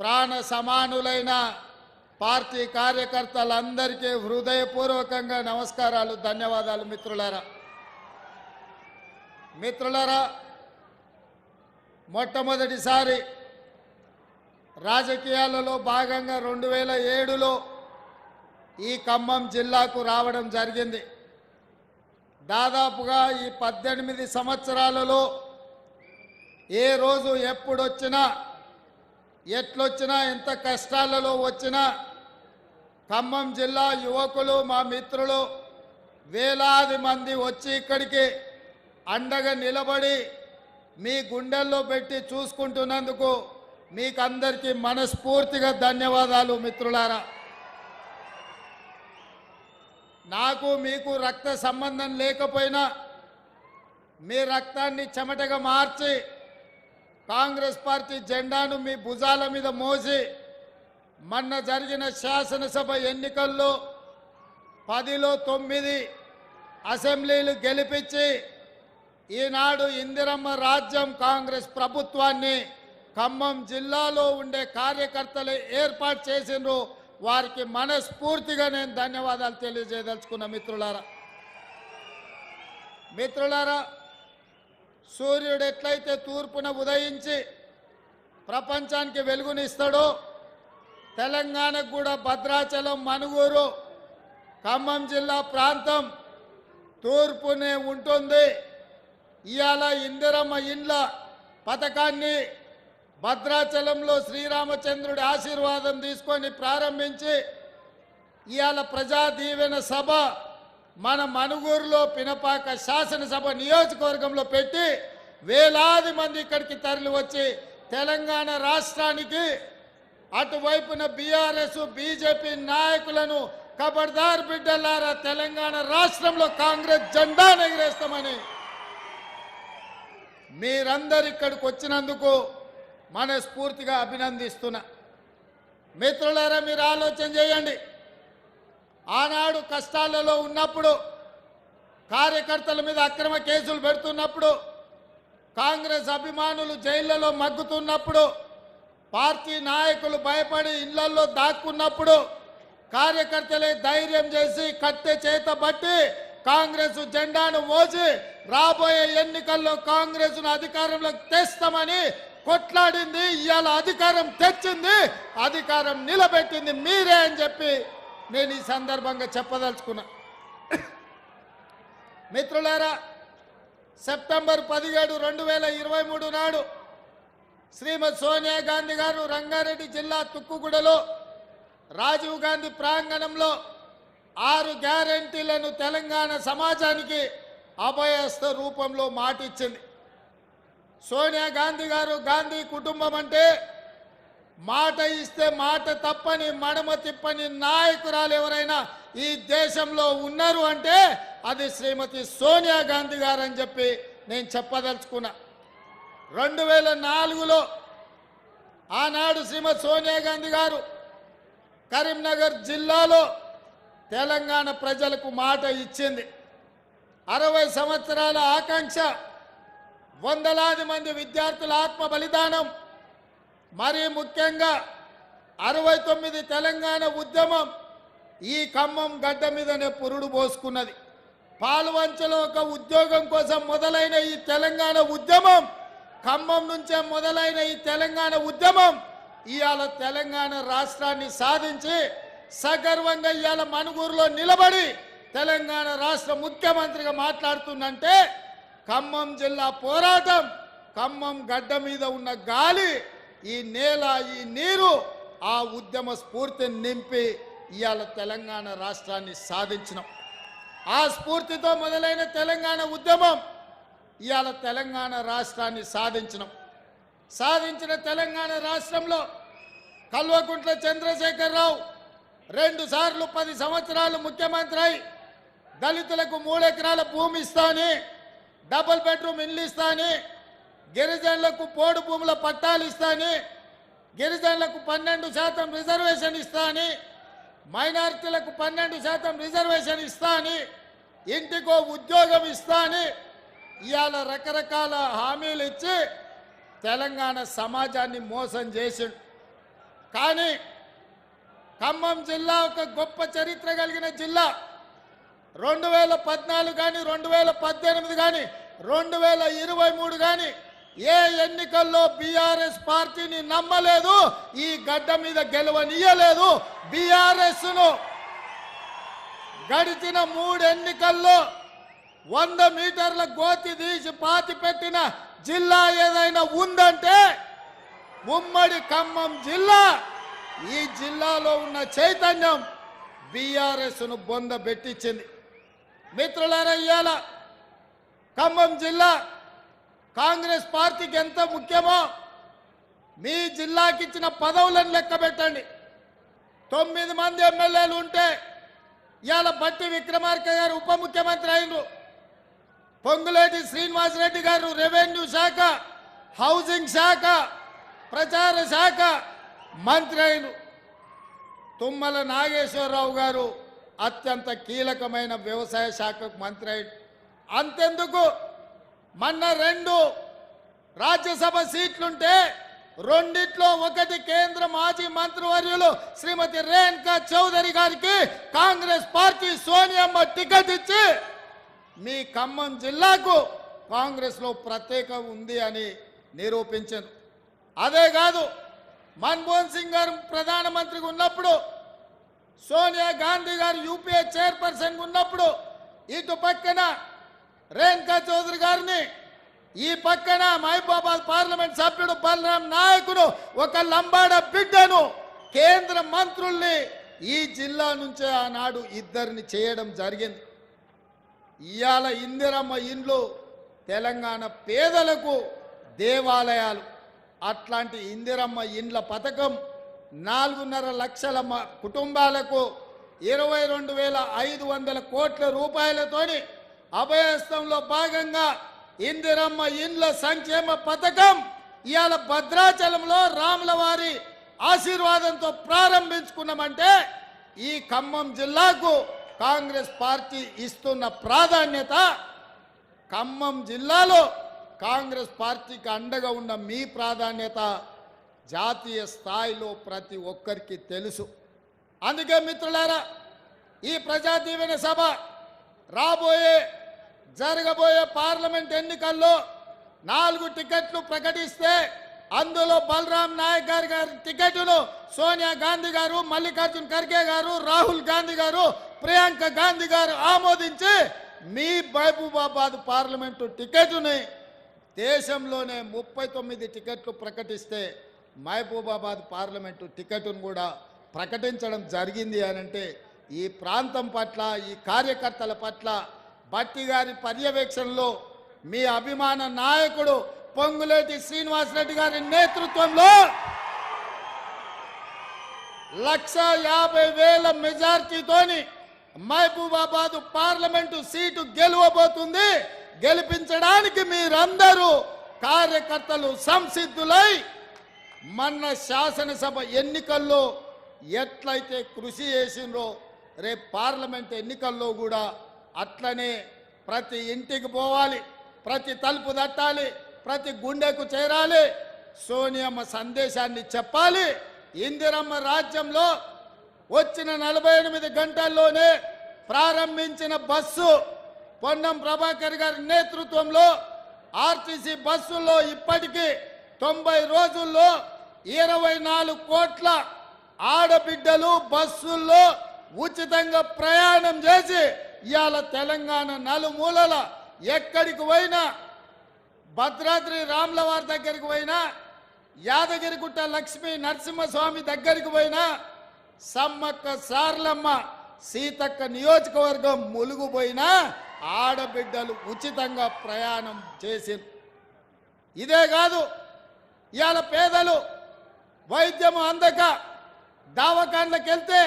ప్రాణ సమానులైన పార్టీ కార్యకర్తలందరికీ హృదయపూర్వకంగా నమస్కారాలు ధన్యవాదాలు మిత్రులారా. మిత్రులారా మొట్టమొదటిసారి రాజకీయాలలో భాగంగా రెండు వేల ఏడులో ఈ ఖమ్మం జిల్లాకు రావడం జరిగింది. దాదాపుగా ఈ పద్దెనిమిది సంవత్సరాలలో ఏ రోజు ఎప్పుడొచ్చినా ఎట్లొచ్చినా ఎంత కష్టాలలో వచ్చినా ఖమ్మం జిల్లా యువకులు మా మిత్రులు వేలాది మంది వచ్చి ఇక్కడికి అండగా నిలబడి మీ గుండెల్లో పెట్టి చూసుకుంటున్నందుకు మీకందరికీ మనస్ఫూర్తిగా ధన్యవాదాలు మిత్రులారా. నాకు మీకు రక్త సంబంధం లేకపోయినా మీ రక్తాన్ని చెమటగా మార్చి కాంగ్రెస్ పార్టీ జెండాను మీ భుజాల మీద మోసి మొన్న జరిగిన శాసనసభ ఎన్నికల్లో పదిలో తొమ్మిది అసెంబ్లీలు గెలిపించి ఈనాడు ఇందిరమ్మ రాజ్యం కాంగ్రెస్ ప్రభుత్వాన్ని ఖమ్మం జిల్లాలో ఉండే కార్యకర్తలు ఏర్పాటు చేసిండ్రు. వారికి మనస్ఫూర్తిగా నేను ధన్యవాదాలు తెలియజేయదలుచుకున్న మిత్రులారా. మిత్రులారా సూర్యుడు ఎట్లయితే తూర్పున ఉదయించి ప్రపంచానికి వెలుగునిస్తాడో తెలంగాణకు కూడా భద్రాచలం మనుగూరు ఖమ్మం జిల్లా ప్రాంతం తూర్పునే ఉంటుంది. ఇవాళ ఇందిరమ్మ ఇండ్ల పథకాన్ని భద్రాచలంలో శ్రీరామచంద్రుడి ఆశీర్వాదం తీసుకొని ప్రారంభించి ఇవాళ ప్రజా దీవెన సభ మన మనుగూరులో పినపాక శాసనసభ నియోజకవర్గంలో పెట్టి వేలాది మంది ఇక్కడికి తరలి వచ్చి తెలంగాణ రాష్ట్రానికి అటువైపున బీఆర్ఎస్ బీజేపీ నాయకులను కబర్దార్ బిడ్డలారా తెలంగాణ రాష్ట్రంలో కాంగ్రెస్ జెండా ఎగిరేస్తామని. మీరందరు ఇక్కడికి వచ్చినందుకు మనస్ఫూర్తిగా అభినందిస్తున్నా. మిత్రులారా మీరు ఆలోచన చేయండి. ఆనాడు కష్టాలలో ఉన్నప్పుడు కార్యకర్తల మీద అక్రమ కేసులు పెడుతున్నప్పుడు కాంగ్రెస్ అభిమానులు జైళ్ళలో మగ్గుతున్నప్పుడు పార్టీ నాయకులు భయపడి ఇళ్ళలో దాక్కున్నప్పుడు కార్యకర్తలే ధైర్యం చేసి కట్టె చేత బట్టి కాంగ్రెస్ జెండాను మోసి రాబోయే ఎన్నికల్లో కాంగ్రెస్ అధికారంలోకి తెస్తామని కొట్లాడింది ఇవాళ అధికారం తెచ్చింది అధికారం నిలబెట్టింది మీరే అని చెప్పి నేను ఈ సందర్భంగా చెప్పదలుచుకున్నా. మిత్రులారా సెప్టెంబర్ పదిహేడు రెండు వేల ఇరవై మూడు నాడు శ్రీమతి సోనియా గాంధీ గారు రంగారెడ్డి జిల్లా తుక్కుగూడలో రాజీవ్ గాంధీ ప్రాంగణంలో ఆరు గ్యారంటీలను తెలంగాణ సమాజానికి అభయస్థ రూపంలో మాటిచ్చింది. సోనియా గాంధీ గారు గాంధీ కుటుంబం అంటే మాట ఇస్తే మాట తప్పని మడమ తిప్పని నాయకురాలు ఎవరైనా ఈ దేశంలో ఉన్నారు అంటే అది శ్రీమతి సోనియా గాంధీ గారు అని చెప్పి నేను చెప్పదలుచుకున్నా. రెండు వేల నాలుగులో ఆనాడు శ్రీమతి సోనియా గాంధీ గారు కరీంనగర్ జిల్లాలో తెలంగాణ ప్రజలకు మాట ఇచ్చింది. అరవై సంవత్సరాల ఆకాంక్ష వందలాది మంది విద్యార్థుల ఆత్మ బలిదానం మరీ ముఖ్యంగా అరవై తొమ్మిది తెలంగాణ ఉద్యమం ఈ ఖమ్మం గడ్డ మీదనే పురుడు పోసుకున్నది. పాల్వంచలో ఒక ఉద్యోగం కోసం మొదలైన ఈ తెలంగాణ ఉద్యమం ఖమ్మం నుంచే మొదలైన ఈ తెలంగాణ ఉద్యమం ఇవాళ తెలంగాణ రాష్ట్రాన్ని సాధించి సగర్వంగా ఇవాళ మనుగూరులో నిలబడి తెలంగాణ రాష్ట్ర ముఖ్యమంత్రిగా మాట్లాడుతుందంటే ఖమ్మం జిల్లా పోరాటం ఖమ్మం గడ్డ మీద ఉన్న గాలి ఈ నేల ఈ నీరు ఆ ఉద్యమ స్ఫూర్తిని నింపి ఇవాళ తెలంగాణ రాష్ట్రాన్ని సాధించినాం. ఆ స్ఫూర్తితో మొదలైన తెలంగాణ ఉద్యమం ఇవాళ తెలంగాణ రాష్ట్రాన్ని సాధించినాం. సాధించిన తెలంగాణ రాష్ట్రంలో కల్వకుంట్ల చంద్రశేఖరరావు రెండు సార్లు పది సంవత్సరాలు ముఖ్యమంత్రి అయి దళితులకు మూడెకరాల భూమి ఇస్తాని డబుల్ బెడ్రూమ్ ఇల్లు ఇస్తాని గిరిజనులకు పోడు భూముల పట్టాలు ఇస్తాని గిరిజనులకు పన్నెండు శాతం రిజర్వేషన్ ఇస్తాని మైనారిటీలకు పన్నెండు శాతం రిజర్వేషన్ ఇస్తాని ఇంటికో ఉద్యోగం ఇస్తాని ఇవాళ రకరకాల హామీలు ఇచ్చి తెలంగాణ సమాజాన్ని మోసం చేసిండు. కానీ ఖమ్మం జిల్లా ఒక గొప్ప చరిత్ర కలిగిన జిల్లా. రెండు వేల పద్నాలుగు కానీ రెండు వేల పద్దెనిమిది కానీ రెండు వేల ఇరవై మూడు కానీ ఏ ఎన్నికల్లో బీఆర్ఎస్ పార్టీని నమ్మలేదు ఈ గడ్డ మీద గెలవనీయలేదు. బీఆర్ఎస్ను గడిచిన మూడు ఎన్నికల్లో వంద మీటర్ల గోతి తీసి పాతి పెట్టిన జిల్లా ఏదైనా ఉందంటే ఉమ్మడి ఖమ్మం జిల్లా. ఈ జిల్లాలో ఉన్న చైతన్యం బీఆర్ఎస్ను బొంద పెట్టించింది. మిత్రులారా ఇవాళ ఖమ్మం జిల్లా కాంగ్రెస్ పార్టీకి ఎంత ముఖ్యమో మీ జిల్లాకి ఇచ్చిన పదవులను లెక్క పెట్టండి. తొమ్మిది మంది ఎమ్మెల్యేలు ఉంటే ఇవాళ బట్టి విక్రమార్క గారు ఉప ముఖ్యమంత్రి అయినరు. పొంగులేటి శ్రీనివాసరెడ్డి గారు రెవెన్యూ శాఖ హౌసింగ్ శాఖ ప్రచార శాఖ మంత్రి అయినరు. తుమ్మల నాగేశ్వరరావు గారు అత్యంత కీలకమైన వ్యవసాయ శాఖకు మంత్రి అయ్యాడు అంతెందుకు? మొన్న రెండు రాజ్యసభ సీట్లుంటే రెండిట్లో ఒకటి కేంద్ర మాజీ మంత్రివర్యులు శ్రీమతి రేణుకా చౌదరి గారికి కాంగ్రెస్ పార్టీ సోనియమ్మ టికెట్ ఇచ్చి మీ ఖమ్మం జిల్లాకు కాంగ్రెస్లో ప్రత్యేక ఉంది అని నిరూపించారు. అదే కాదు మన్మోహన్ సింగ్ గారు ప్రధానమంత్రిగా ఉన్నప్పుడు సోనియా గాంధీ గారు యూపీఏ చైర్పర్సన్ ఉన్నప్పుడు ఇటు పక్కన రేణుకా చౌదరి గారిని ఈ పక్కన మహబూబాబాద్ పార్లమెంట్ సభ్యుడు బలరాం నాయకుడు ఒక లంబాడ బిడ్డను కేంద్ర మంత్రుల్ని ఈ జిల్లా నుంచే ఆనాడు ఇద్దరిని చేయడం జరిగింది. ఇవాళ ఇందిరమ్మ ఇండ్లు తెలంగాణ పేదలకు దేవాలయాలు. అట్లాంటి ఇందిరమ్మ ఇండ్ల పథకం నాలుగున్నర లక్షల కుటుంబాలకు ఇరవై రెండు వేల ఐదు వందల కోట్ల రూపాయలతోని అభయస్థంలో భాగంగా ఇందిరమ్మ ఇండ్ల సంక్షేమ పథకం ఇవాళ భద్రాచలంలో రాముల వారి ఆశీర్వాదంతో ప్రారంభించుకున్నామంటే ఈ ఖమ్మం జిల్లాకు కాంగ్రెస్ పార్టీ ఇస్తున్న ప్రాధాన్యత ఖమ్మం జిల్లాలో కాంగ్రెస్ పార్టీకి అండగా ఉన్న మీ ప్రాధాన్యత జాతీయ స్థాయిలో ప్రతి ఒక్కరికి తెలుసు. అందుకే మిత్రులారా ఈ ప్రజాదీవెన సభ రాబోయే జరగబోయే పార్లమెంట్ ఎన్నికల్లో నాలుగు టికెట్లు ప్రకటిస్తే అందులో బలరాం నాయక్ గారి గారి టికెట్ను సోనియా గాంధీ గారు మల్లికార్జున్ ఖర్గే గారు రాహుల్ గాంధీ గారు ప్రియాంక గాంధీ గారు ఆమోదించి మీ మహబూబాబాద్ పార్లమెంటు టికెట్ని దేశంలోనే ముప్పై తొమ్మిది టికెట్లు ప్రకటిస్తే మహబూబాబాద్ పార్లమెంటు టికెట్ను కూడా ప్రకటించడం జరిగింది అని అంటే ఈ ప్రాంతం పట్ల ఈ కార్యకర్తల పట్ల భట్టి గారి పర్యవేక్షణలో మీ అభిమాన నాయకుడు పొంగులేటి శ్రీనివాసరెడ్డి గారి నేతృత్వంలో లక్ష యాభై వేల మెజార్టీతోని మహబూబాబాద్ పార్లమెంటు సీటు గెలవబోతుంది. గెలిపించడానికి మీరందరూ కార్యకర్తలు సంసిద్ధులై మన శాసనసభ ఎన్నికల్లో ఎట్లయితే కృషి చేసిండ్రో రేపు పార్లమెంట్ ఎన్నికల్లో కూడా అట్లనే ప్రతి ఇంటికి పోవాలి ప్రతి తలుపు తట్టాలి ప్రతి గుండెకు చేరాలి. సోనియమ్మ సందేశాన్ని చెప్పాలి. ఇందిరమ్మ రాజ్యంలో వచ్చిన నలభై ఎనిమిది గంటల్లోనే ప్రారంభించిన బస్సు పొన్నం ప్రభాకర్ గారి నేతృత్వంలో ఆర్టీసీ బస్సుల్లో ఇప్పటికీ తొంభై రోజుల్లో ఇరవై నాలుగు కోట్ల ఆడబిడ్డలు బస్సుల్లో ఉచితంగా ప్రయాణం చేసి ఇవాళ తెలంగాణ నలుమూలల ఎక్కడికి పోయినా భద్రాద్రి రాములవారి దగ్గరికి పోయినా యాదగిరిగుట్ట లక్ష్మీ నరసింహస్వామి దగ్గరికి పోయినా సమ్మక్క సార్లమ్మ సీతక్క నియోజకవర్గం ములుగుపోయినా ఆడబిడ్డలు ఉచితంగా ప్రయాణం చేసి ఇదే కాదు ఇవాళ పేదలు వైద్యం అందక దావకాండ్లకు వెళ్తే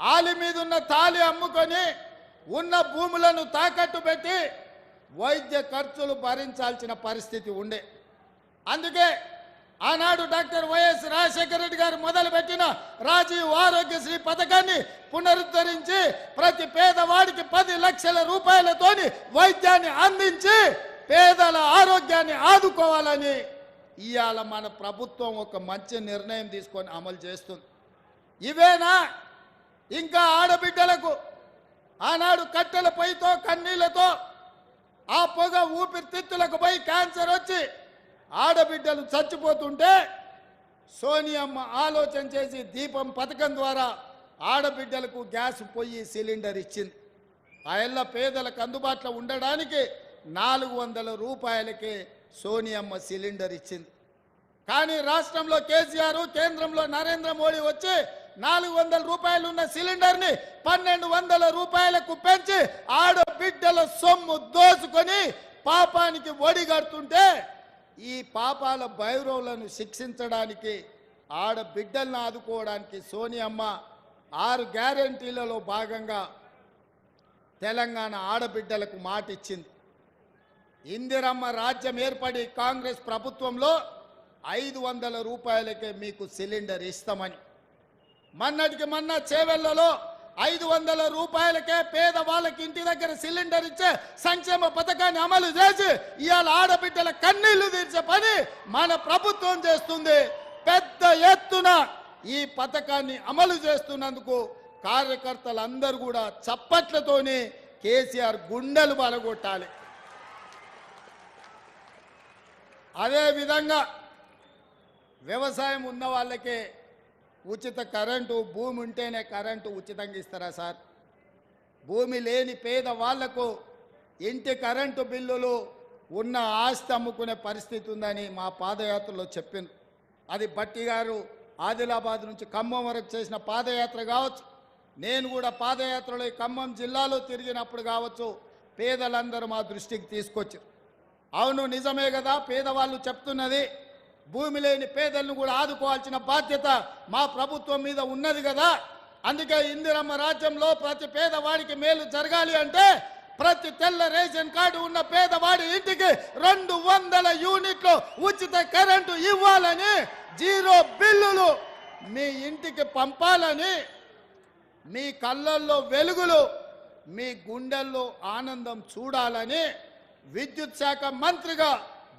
ఆలి మీద ఉన్న తాలి అమ్ముకొని ఉన్న భూములను తాకట్టు పెట్టి వైద్య ఖర్చులు భరించాల్సిన పరిస్థితి ఉండే. అందుకే ఆనాడు డాక్టర్ వైఎస్ రాజశేఖర రెడ్డి గారు మొదలుపెట్టిన రాజీవ్ ఆరోగ్యశ్రీ పథకాన్ని పునరుద్ధరించి ప్రతి పేదవాడికి పది లక్షల రూపాయలతోని వైద్యాన్ని అందించి పేదల ఆరోగ్యాన్ని ఆదుకోవాలని ఇవాళ మన ప్రభుత్వం ఒక మంచి నిర్ణయం తీసుకొని అమలు చేస్తుంది. ఇవేనా ఇంకా ఆడబిడ్డలకు ఆనాడు కట్టెల పొయ్యితో కన్నీళ్ళతో ఆ పొగ ఊపిరితిత్తులకు పోయి క్యాన్సర్ వచ్చి ఆడబిడ్డలు చచ్చిపోతుంటే సోనియమ్మ ఆలోచన చేసి దీపం పథకం ద్వారా ఆడబిడ్డలకు గ్యాస్ పొయ్యి సిలిండర్ ఇచ్చింది. ఆ పేదలకు అందుబాటులో ఉండడానికి నాలుగు వందల రూపాయలకే సోనియమ్మ సిలిండర్ ఇచ్చింది. కానీ రాష్ట్రంలో కేసీఆర్ కేంద్రంలో నరేంద్ర మోడీ వచ్చి నాలుగు వందల రూపాయలు ఉన్న సిలిండర్ని పన్నెండు వందల రూపాయలకు పెంచి ఆడబిడ్డల సొమ్ము దోసుకొని పాపానికి ఒడిగడుతుంటే ఈ పాపాల భైరవులను శిక్షించడానికి ఆడబిడ్డలను ఆదుకోవడానికి సోనియమ్మ ఆరు గ్యారంటీలలో భాగంగా తెలంగాణ ఆడబిడ్డలకు మాట ఇచ్చింది ఇందిరమ్మ రాజ్యం ఏర్పడి కాంగ్రెస్ ప్రభుత్వంలో ఐదు వందల రూపాయలకే మీకు సిలిండర్ ఇస్తామని. మొన్నటికి మొన్న చేవెళ్ళలో ఐదు వందల రూపాయలకే పేద వాళ్ళకి ఇంటి దగ్గర సిలిండర్ ఇచ్చే సంక్షేమ పథకాన్ని అమలు చేసి ఇవాళ ఆడబిడ్డల కన్నీళ్ళు తీర్చే పని మన ప్రభుత్వం చేస్తుంది. పెద్ద ఎత్తున ఈ పథకాన్ని అమలు చేస్తున్నందుకు కార్యకర్తలందరూ కూడా చప్పట్లతోనే కేసీఆర్ గుండెలు బలగొట్టాలి అదేవిధంగా వ్యవసాయం ఉన్న వాళ్ళకే ఉచిత కరెంటు భూమి ఉంటేనే కరెంటు ఉచితంగా ఇస్తారా సార్? భూమి లేని పేద వాళ్ళకు ఇంటి కరెంటు బిల్లులు ఉన్న ఆస్తి అమ్ముకునే పరిస్థితి ఉందని మా పాదయాత్రలో చెప్పింది అది బట్టి గారు ఆదిలాబాద్ నుంచి ఖమ్మం వరకు చేసిన పాదయాత్ర కావచ్చు. నేను కూడా పాదయాత్రలో ఈ ఖమ్మం జిల్లాలో తిరిగినప్పుడు కావచ్చు పేదలందరూ మా దృష్టికి తీసుకొచ్చారు. అవును నిజమే కదా పేదవాళ్ళు చెప్తున్నది. భూమి లేని పేదలను కూడా ఆదుకోవాల్సిన బాధ్యత మా ప్రభుత్వం మీద ఉన్నది కదా. అందుకే ఇందిరమ్మ రాజ్యంలో ప్రతి పేదవాడికి మేలు జరగాలి అంటే ప్రతి తెల్ల రేషన్ కార్డు ఉన్న పేదవాడి ఇంటికి రెండు వందల యూనిట్లు ఉచిత కరెంటు ఇవ్వాలని జీరో బిల్లులు మీ ఇంటికి పంపాలని మీ కళ్ళల్లో వెలుగులు మీ గుండెల్లో ఆనందం చూడాలని విద్యుత్ శాఖ మంత్రిగా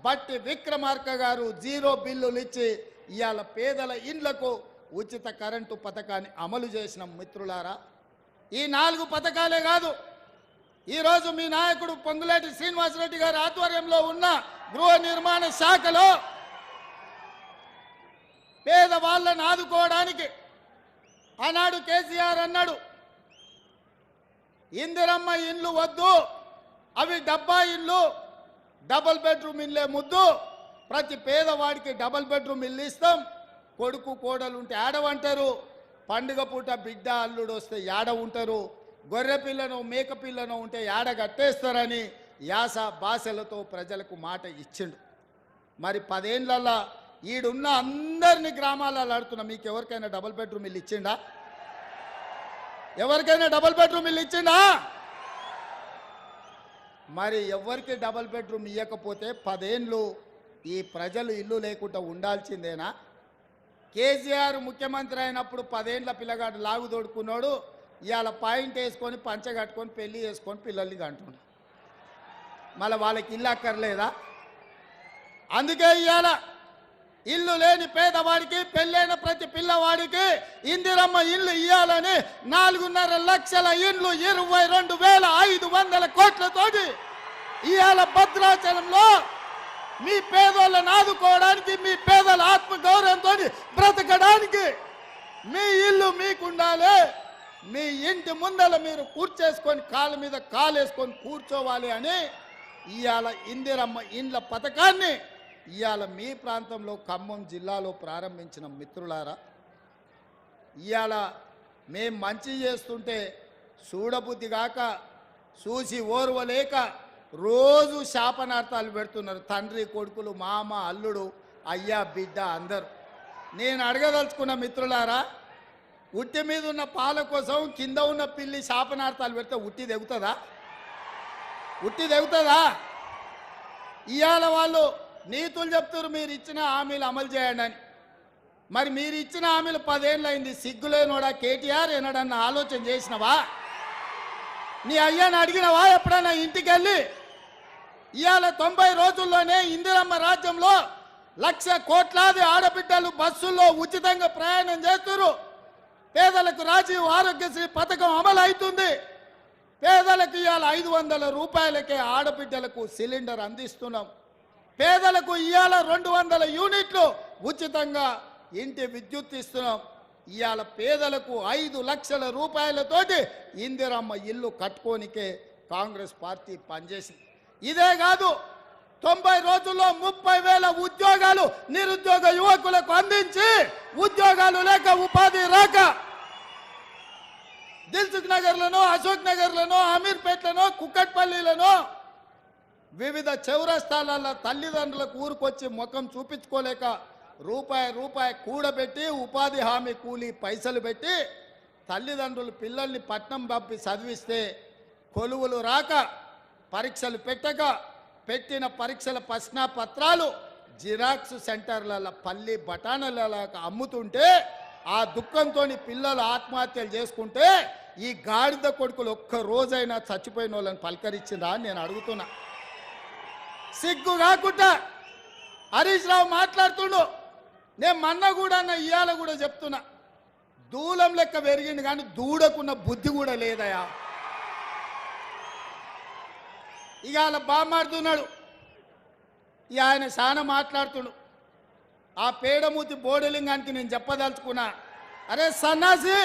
బట్టి విక్రమార్క గారు జీరో బిల్లులు ఇచ్చి ఇవాళ పేదల ఇండ్లకు ఉచిత కరెంటు పథకాన్ని అమలు చేసిన మిత్రులారా ఈ నాలుగు పథకాలే కాదు ఈరోజు మీ నాయకుడు పొంగులేటి శ్రీనివాసరెడ్డి గారి ఆధ్వర్యంలో ఉన్న గృహ నిర్మాణ శాఖలో పేదవాళ్ళని ఆదుకోవడానికి ఆనాడు కేసీఆర్ అన్నాడు ఇందిరమ్మ ఇండ్లు వద్దు అవి డబ్బా ఇల్లు డబల్ బెడ్రూమ్ ఇల్లే ముద్దు. ప్రతి పేదవాడికి డబల్ బెడ్రూమ్ ఇల్లు ఇస్తాం. కొడుకు కోడలు ఉంటే ఆడవంటారు పండుగ పూట బిడ్డ అల్లుడు వస్తే యాడ ఉంటారు. గొర్రె పిల్లను మేక పిల్లను ఉంటే యాడ కట్టేస్తారని యాస భాషలతో ప్రజలకు మాట ఇచ్చిండు. మరి పదేళ్ళల్లా ఈడున్న అందరిని గ్రామాలలో ఆడుతున్నా మీకు ఎవరికైనా డబుల్ బెడ్రూమ్ ఇల్లు ఇచ్చిండా? ఎవరికైనా డబుల్ బెడ్రూమ్ ఇల్లు ఇచ్చిండా? మరి ఎవరికి డబుల్ బెడ్రూమ్ ఇవ్వకపోతే పదేళ్ళు ఈ ప్రజలు ఇల్లు లేకుండా ఉండాల్సిందేనా? కేసీఆర్ ముఖ్యమంత్రి అయినప్పుడు పదేండ్ల పిల్లగాడు లాగు తోడుకున్నాడు ఇవాళ పాయింట్ వేసుకొని పంచ కట్టుకొని పెళ్ళి చేసుకొని పిల్లల్ని కంటున్నాడు. మళ్ళీ వాళ్ళకి ఇల్లు అక్కర్లేదా? అందుకే ఇవాళ ఇల్లు లేని పేదవాడికి పెళ్ళైన ప్రతి పిల్లవాడికి ఇందిరమ్మ ఇల్లు ఇవ్వాలని నాలుగున్నర లక్షల ఇండ్లు ఇరవై రెండు వేల ఐదు వందల కోట్లతోటి ఇవాళ భద్రాచలంలో మీ పేదోళ్ళని ఆదుకోవడానికి మీ పేదల ఆత్మగౌరవంతో బ్రతకడానికి మీ ఇల్లు మీకుండాలి. మీ ఇంటి ముందల మీరు కూర్చేసుకొని కాళ్ళ మీద కాలేసుకొని కూర్చోవాలి అని ఇవాళ ఇందిరమ్మ ఇండ్ల పథకాన్ని ఇవాళ మీ ప్రాంతంలో ఖమ్మం జిల్లాలో ప్రారంభించిన మిత్రులారా ఇవాళ మేం మంచి చేస్తుంటే చూడబుద్ధి కాక చూసి ఓర్వలేక రోజు శాపనార్థాలు పెడుతున్నారు. తండ్రి కొడుకులు మామ అల్లుడు అయ్యా బిడ్డ అందరు. నేను అడగదలుచుకున్న మిత్రులారా ఉట్టి మీద ఉన్న పాల కోసం కింద ఉన్న పిల్లి శాపనార్థాలు పెడితే ఉట్టి తెగుతుందా? ఉట్టి తెగుతుందా? ఇవాళ వాళ్ళు నీతులు చెప్తారు మీరు ఇచ్చిన హామీలు అమలు చేయండి అని. మరి మీరు ఇచ్చిన హామీలు పదేళ్ళు అయింది సిగ్గులేనోడా కేటీఆర్ ఏనాడన్న ఆలోచన చేసినవా? నీ అయ్యాన్ని అడిగినవా ఎప్పుడన్నా ఇంటికి వెళ్ళి ఇవాళ తొంభై రోజుల్లోనే ఇందిరమ్మ రాజ్యంలో లక్ష కోట్లాది ఆడబిడ్డలు బస్సుల్లో ఉచితంగా ప్రయాణం చేస్తున్నారు పేదలకు రాజీవ్ ఆరోగ్యశ్రీ పథకం అమలు అవుతుంది పేదలకు ఇవాళ ఐదు వందల రూపాయలకే ఆడబిడ్డలకు సిలిండర్ అందిస్తున్నాం. పేదలకు ఇవాళ రెండు వందల యూనిట్లు ఉచితంగా ఇంటి విద్యుత్ ఇస్తున్నాం. ఇవాళ పేదలకు ఐదు లక్షల రూపాయలతోటి ఇందిరమ్మ ఇల్లు కట్టుకోనికే కాంగ్రెస్ పార్టీ పనిచేసింది. ఇదే కాదు తొంభై రోజుల్లో ముప్పై వేల ఉద్యోగాలు నిరుద్యోగ యువకులకు అందించి ఉద్యోగాలు లేక ఉపాధి రాక దిల్సుఖ్ నగర్లను అశోక్ నగర్లను అమీర్పేట్లను కుక్కట్పల్లిలను వివిధ చౌరస్తాల తల్లిదండ్రులకు ఊరుకొచ్చి ముఖం చూపించుకోలేక రూపాయి రూపాయి కూడబెట్టి ఉపాధి హామీ కూలీ పైసలు పెట్టి తల్లిదండ్రులు పిల్లల్ని పట్నం పంపి చదివిస్తే కొలువులు రాక పరీక్షలు పెట్టక పెట్టిన పరీక్షల ప్రశ్న పత్రాలు జిరాక్స్ సెంటర్ల పల్లి బఠానీల అమ్ముతుంటే ఆ దుఃఖంతో పిల్లలు ఆత్మహత్యలు చేసుకుంటే ఈ గాడిద కొడుకులు ఒక్క రోజైనా చచ్చిపోయిన వాళ్ళని పలకరించిందా అని నేను అడుగుతున్నా. సిగ్గు కాకుండా హరీష్ రావు మాట్లాడుతుండు. నేను మన్న కూడా అన్న ఇవాళ కూడా చెప్తున్నా. దూలం లెక్క పెరిగింది కానీ దూడకున్న బుద్ధి కూడా లేదయా? ఇక అలా మాడుతున్నాడు ఇక ఆయన చాలా మాట్లాడుతుండు. ఆ పేడమూతి బోడలింగానికి నేను చెప్పదలుచుకున్నా. అరే సన్నాసి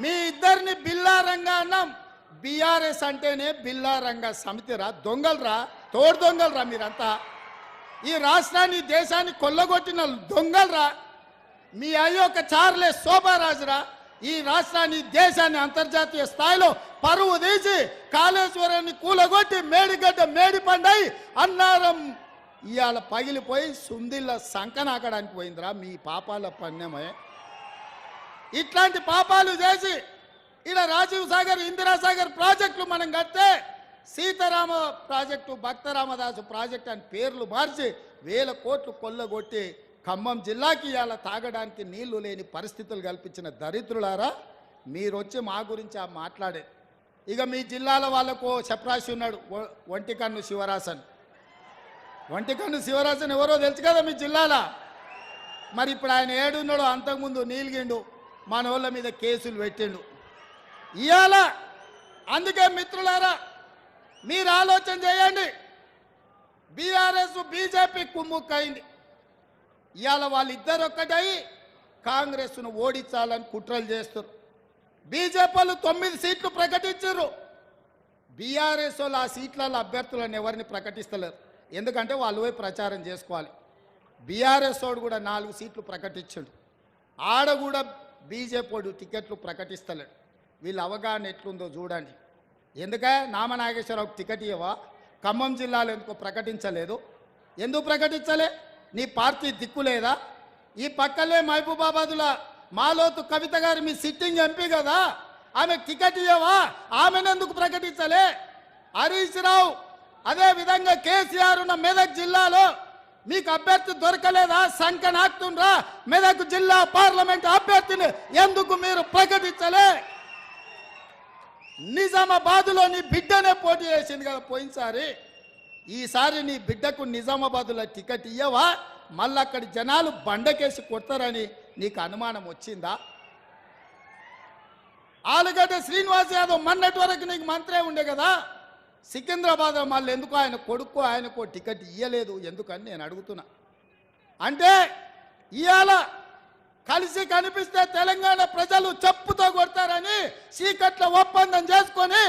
మీ ఇద్దరిని బిల్లారంగా అన్నాం. బీఆర్ఎస్ అంటేనే బిల్లారంగ సమితిరా దొంగలరా తోడు దొంగలరా మీరంతా. ఈ రాష్ట్రాన్ని దేశాన్ని కొల్లగొట్టిన దొంగలరా మీ అయ్యొక్క చార్లే శోభారాజురా ఈ రాష్ట్రాన్ని దేశాన్ని అంతర్జాతీయ స్థాయిలో పరువు తీసి కాళేశ్వరాన్ని కూలగొట్టి మేడిగడ్డ మేడిపండై అన్నారం ఇవాళ పగిలిపోయి సుందిళ్ళ సంకనాకడానికి పోయిందిరా మీ పాపాల పణ్యమే ఇట్లాంటి పాపాలు చేసి ఇలా రాజీవ్ సాగర్ ఇందిరాసాగర్ ప్రాజెక్టులు మనం కడితే సీతారామ ప్రాజెక్టు భక్తరామదాసు ప్రాజెక్ట్ అని పేర్లు మార్చి వేల కోట్లు కొల్లగొట్టి ఖమ్మం జిల్లాకి ఇవాళ తాగడానికి నీళ్ళు లేని పరిస్థితులు కల్పించిన దరిద్రులారా మీరొచ్చి మా గురించి ఆ మాట్లాడే. ఇక మీ జిల్లాల వాళ్ళకు చెప్రాసి ఉన్నాడు ఒంటికన్ను శివరాసన్ ఒంటికన్ను శివరాసన్ ఎవరో తెలుసు కదా మీ జిల్లాల? మరి ఇప్పుడు ఆయన ఏడున్నాడో అంతకుముందు నీలిగిండు మన వాళ్ళ మీద కేసులు పెట్టిండు. ఇవాళ అందుకే మిత్రులారా మీరు ఆలోచన చేయండి. బీఆర్ఎస్ బీజేపీ కుమ్ముక్కైంది. ఇవాళ వాళ్ళిద్దరు ఒక్కటై కాంగ్రెస్ను ఓడించాలని కుట్రలు చేస్తారు బీజేపీలు తొమ్మిది సీట్లు ప్రకటించారు బీఆర్ఎస్ వాళ్ళు ఆ సీట్లలో అభ్యర్థులను ఎవరిని ప్రకటిస్తలేరు. ఎందుకంటే వాళ్ళు పోయి ప్రచారం చేసుకోవాలి. బీఆర్ఎస్ వాడు కూడా నాలుగు సీట్లు ప్రకటించాడు. ఆడ కూడా బీజేపీ వాడు టికెట్లు ప్రకటిస్తలేడు. వీళ్ళ అవగాహన ఎట్లుందో చూడండి. ఎందుక నామనాగేశ్వరరావుకి టికెట్ ఇవ్వవా? ఖమ్మం జిల్లాలో ఎందుకు ప్రకటించలేదు? ఎందుకు ప్రకటించలే? నీ పార్టీ దిక్కులేదా ఈ పక్కలే మహబూబాబాదుల మాలోతు కవిత గారు మీ సిట్టింగ్ ఎంపీ కదా? ఆమె టికెట్ ఇవ్వవా? ఆమెనెందుకు ప్రకటించలే? హరీష్ రావు అదే విధంగా కేసీఆర్ ఉన్న మెదక్ జిల్లాలో మీకు అభ్యర్థి దొరకలేదా? సంఖ్య నాకుతుండ్రా మెదక్ జిల్లా పార్లమెంట్ అభ్యర్థిని ఎందుకు మీరు ప్రకటించలే? నిజామాబాద్లో నీ బిడ్డనే పోటీ చేసింది కదా పోయినసారి. ఈసారి నీ బిడ్డకు నిజామాబాద్లో టికెట్ ఇయ్యవా? మళ్ళీ అక్కడి జనాలు బండకేసి కొడతారని నీకు అనుమానం వచ్చిందా? ఆలుగడ్డ శ్రీనివాస్ యాదవ్ మొన్నటి వరకు నీకు మంత్రే ఉండే కదా. సికింద్రాబాద్ మళ్ళీ ఎందుకు ఆయన కొడుకు ఆయనకు టికెట్ ఇయ్యలేదు? ఎందుకని నేను అడుగుతున్నా. అంటే ఇవాళ కలిసి కనిపిస్తే తెలంగాణ ప్రజలు చెప్పుతో కొడతారని చీకట్ల ఒప్పందం చేసుకొని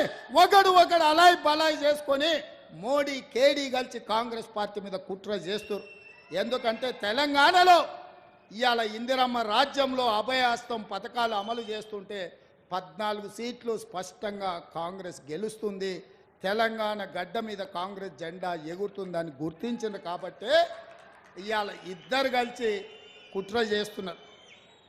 ఒకడు ఒకడు అలాయి బలాయి చేసుకొని మోడీ కేడీ కలిసి కాంగ్రెస్ పార్టీ మీద కుట్ర చేస్తారు. ఎందుకంటే తెలంగాణలో ఇవాళ ఇందిరమ్మ రాజ్యంలో అభయాస్తం పథకాలు అమలు చేస్తుంటే పద్నాలుగు సీట్లు స్పష్టంగా కాంగ్రెస్ గెలుస్తుంది. తెలంగాణ గడ్డ మీద కాంగ్రెస్ జెండా ఎగురుతుందని గుర్తించింది కాబట్టే ఇవాళ ఇద్దరు కలిసి కుట్ర చేస్తున్నారు.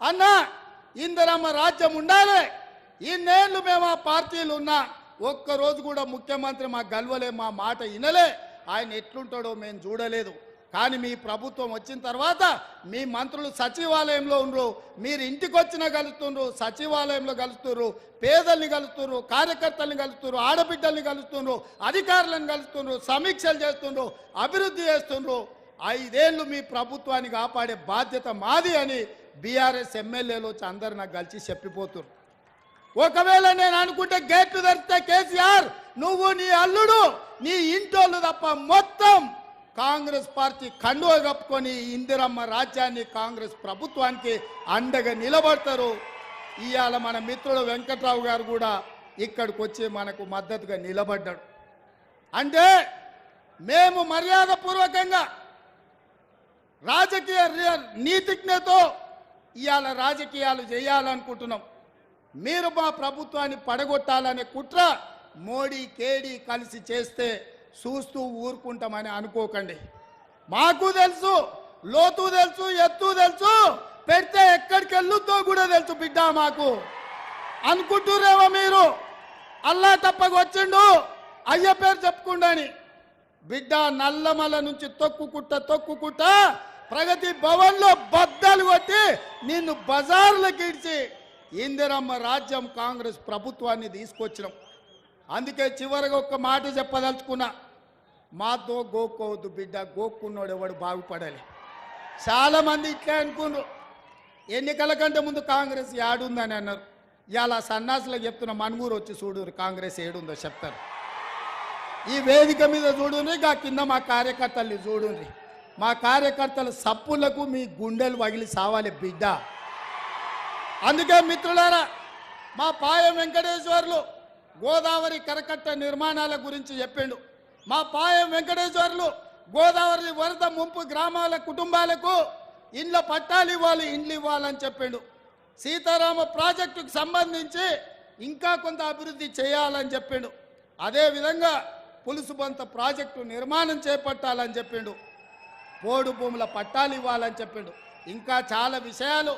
అన్న ఇందిరమ్మ రాజ్యం ఉండాలి. ఇన్నేళ్ళు మేము ఆ పార్టీలు ఉన్నా ఒక్క రోజు కూడా ముఖ్యమంత్రి మా గల్వలే మా మాట వినలే. ఆయన ఎట్లుంటాడో మేము చూడలేదు. కానీ మీ ప్రభుత్వం వచ్చిన తర్వాత మీ మంత్రులు సచివాలయంలో ఉండరు మీరు ఇంటికి వచ్చిన కలుస్తుండ్రు సచివాలయంలో కలుస్తున్నారు పేదల్ని కలుస్తున్నారు కార్యకర్తల్ని కలుస్తున్నారు ఆడబిడ్డల్ని కలుస్తున్నారు అధికారులను కలుస్తున్నారు సమీక్షలు చేస్తుండ్రు అభివృద్ధి చేస్తుండ్రు. ఐదేళ్ళు మీ ప్రభుత్వాన్ని కాపాడే బాధ్యత మాది అని బీఆర్ఎస్ ఎమ్మెల్యేలు వచ్చి అందరు నాకు కలిసి చెప్పిపోతున్నారు ఒకవేళ నేను అనుకుంటే గేట్లు తెరిస్తే కేసీఆర్ నువ్వు నీ అల్లుడు నీ ఇంటోళ్ళు తప్ప మొత్తం కాంగ్రెస్ పార్టీ కండువ కప్పుకొని ఇందిరమ్మ రాజ్యాన్ని కాంగ్రెస్ ప్రభుత్వానికి అండగా నిలబడతారు. ఇవాళ మన మిత్రుడు వెంకట్రావు గారు కూడా ఇక్కడికి వచ్చి మనకు మద్దతుగా నిలబడ్డాడు. అంటే మేము మర్యాదపూర్వకంగా రాజకీయ నీతిజ్ఞతో ఇవాళ రాజకీయాలు చేయాలనుకుంటున్నాం. మీరు మా ప్రభుత్వాన్ని పడగొట్టాలనే కుట్ర మోడీ కేడీ కలిసి చేస్తే చూస్తూ ఊరుకుంటామని అనుకోకండి. మాకు తెలుసు లోతు తెలుసు ఎత్తు తెలుసు పెడితే ఎక్కడికి వెళ్ళుద్దో కూడా తెలుసు బిడ్డ మాకు. అనుకుంటురేమో మీరు? అల్లా తప్పకు వచ్చిండు అయ్య పేరు చెప్పుకుండని. బిడ్డ నల్లమల నుంచి తొక్కుకుంట తొక్కుకుంటా ప్రగతి భవన్లో బద్దలు కొట్టి నిన్ను బజార్లకు ఇడిచి ఇందిరమ్మ రాజ్యం కాంగ్రెస్ ప్రభుత్వాన్ని తీసుకొచ్చినాం. అందుకే చివరిగా ఒక్క మాట చెప్పదలుచుకున్నా. మాతో గోక్కోవద్దు బిడ్డ గోక్కున్నోడు ఎవడు బాగుపడాలి. చాలామంది ఇట్లే అనుకున్నారు. ఎన్నికల కంటే ముందు కాంగ్రెస్ ఏడుందని అన్నారు. ఇలా సన్నాసులకు చెప్తున్న మనుగూరు వచ్చి చూడు కాంగ్రెస్ ఏడుందో చెప్తారు. ఈ వేదిక మీద చూడుని కింద మా కార్యకర్తల్ని చూడుండ్రి. మా కార్యకర్తల సప్పులకు మీ గుండెలు వగిలి సావాలి బిడ్డ. అందుకే మిత్రులారా మా పాయ వెంకటేశ్వర్లు గోదావరి కరకట్ట నిర్మాణాల గురించి చెప్పిండు. మా పాయ వెంకటేశ్వర్లు గోదావరి వరద ముంపు గ్రామాల కుటుంబాలకు ఇండ్ల పట్టాలు ఇవ్వాలి ఇండ్లు ఇవ్వాలని చెప్పిండు. సీతారామ ప్రాజెక్టుకు సంబంధించి ఇంకా కొంత అభివృద్ధి చేయాలని చెప్పిండు. అదేవిధంగా పులుసుబంత ప్రాజెక్టు నిర్మాణం చేపట్టాలని చెప్పిండు. పోడు భూముల పట్టాలు ఇవ్వాలని చెప్పిండు. ఇంకా చాలా విషయాలు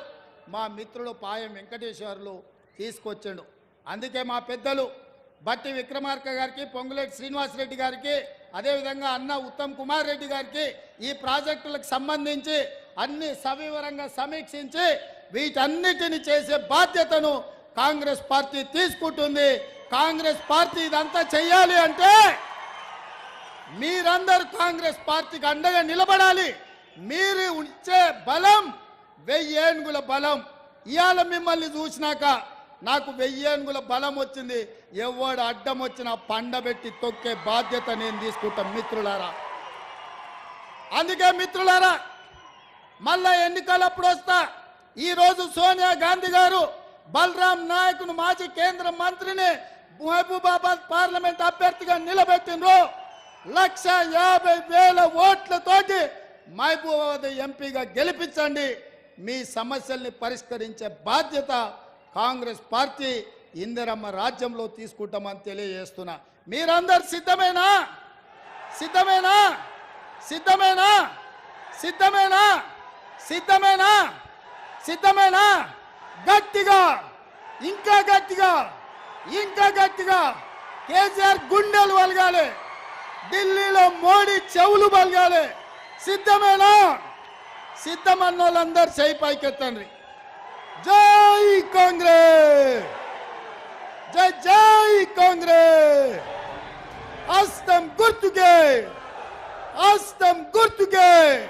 మా మిత్రుడు పాయం వెంకటేశ్వర్లు తీసుకొచ్చిండు. అందుకే మా పెద్దలు బట్టి విక్రమార్క గారికి పొంగులేటి శ్రీనివాసరెడ్డి గారికి అదేవిధంగా అన్న ఉత్తమ్ కుమార్ రెడ్డి గారికి ఈ ప్రాజెక్టులకు సంబంధించి అన్ని సవివరంగా సమీక్షించి వీటన్నిటిని చేసే బాధ్యతను కాంగ్రెస్ పార్టీ తీసుకుంటుంది. కాంగ్రెస్ పార్టీ ఇదంతా చెయ్యాలి అంటే మీరందరూ కాంగ్రెస్ పార్టీకి అండగా నిలబడాలి. మీరు ఉంచే బలం వెయ్యేనుగుల బలం. ఇవాళ మిమ్మల్ని చూసినాక నాకు వెయ్యేనుగుల బలం వచ్చింది. ఎవడు అడ్డం వచ్చినా పండబెట్టి తొక్కే బాధ్యత నేను తీసుకుంటా మిత్రులారా. అందుకే మిత్రులారా మళ్ళా ఎన్నికలప్పుడు వస్తా. ఈరోజు సోనియా గాంధీ గారు బలరాం నాయకును మాజీ కేంద్ర మంత్రిని మహబూబాబాద్ పార్లమెంట్ అభ్యర్థిగా నిలబెట్టినరు లక్ష యాభై వేల ఓట్లతోటి మహబూబాబాద్ ఎంపీగా గెలిపించండి. మీ సమస్యల్ని పరిష్కరించే బాధ్యత కాంగ్రెస్ పార్టీ ఇందిరమ్మ రాజ్యంలో తీసుకుంటామని తెలియజేస్తున్నా. మీరందరు సిద్ధమేనా? సిద్ధమేనా? సిద్ధమేనా? సిద్ధమేనా? సిద్ధమేనా? సిద్ధమేనా? గట్టిగా ఇంకా గట్టిగా ఇంకా గట్టిగా కేసీఆర్ గుండెలు వలగాలి. ఢిల్లీలో మోడీ చెవులు బలగాలి సిద్ధమేనా? సిద్ధమన్న వాళ్ళందరూ చేయి పైకెత్తండి. జై కాంగ్రెస్! జై జై కాంగ్రెస్! అస్తం గుర్తుకే! అస్తం గుర్తుకే!